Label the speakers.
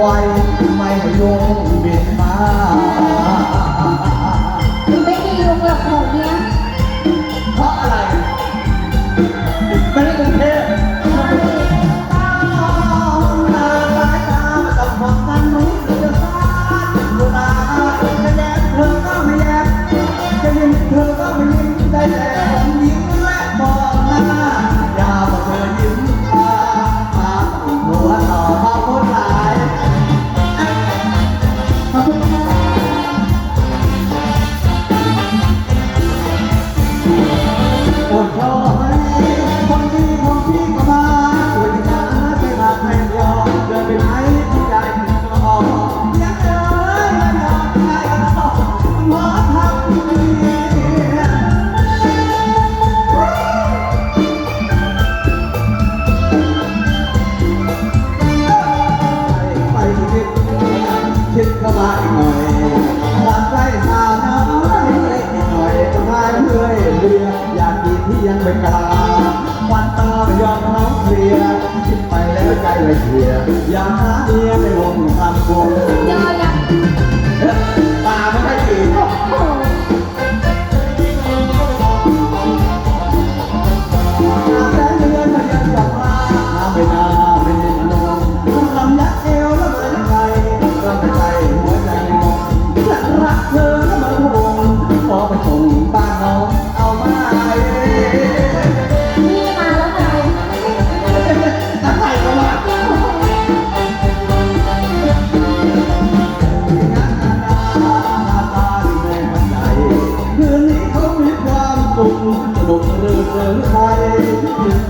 Speaker 1: ปล่อยไม่ให้ยุงบินมา
Speaker 2: คือไม่มียุงหรอกของเนี้ย
Speaker 1: เพราะอะไรไม่ได้กรุงเทพตาตาสายตาต้องมองกันรู้สึกว่าดูตาจะแยกเธอก็ไม่แยกจะยิ้มเธอก็ไม่ยิ้มได้แต่
Speaker 2: คิ
Speaker 1: ดเข้ามาอีกหน่อยหลังใกล้สาน้อยอีกหน่อยก็พายเรื่อยเรืออยากกินที่ยังไม่กล้าวันตาไม่ยอมน้องเคลียคิดไปแล้วใจเละเคลียร์อยากหาเมียในวง
Speaker 2: เมือง
Speaker 1: ไทยเป็นโ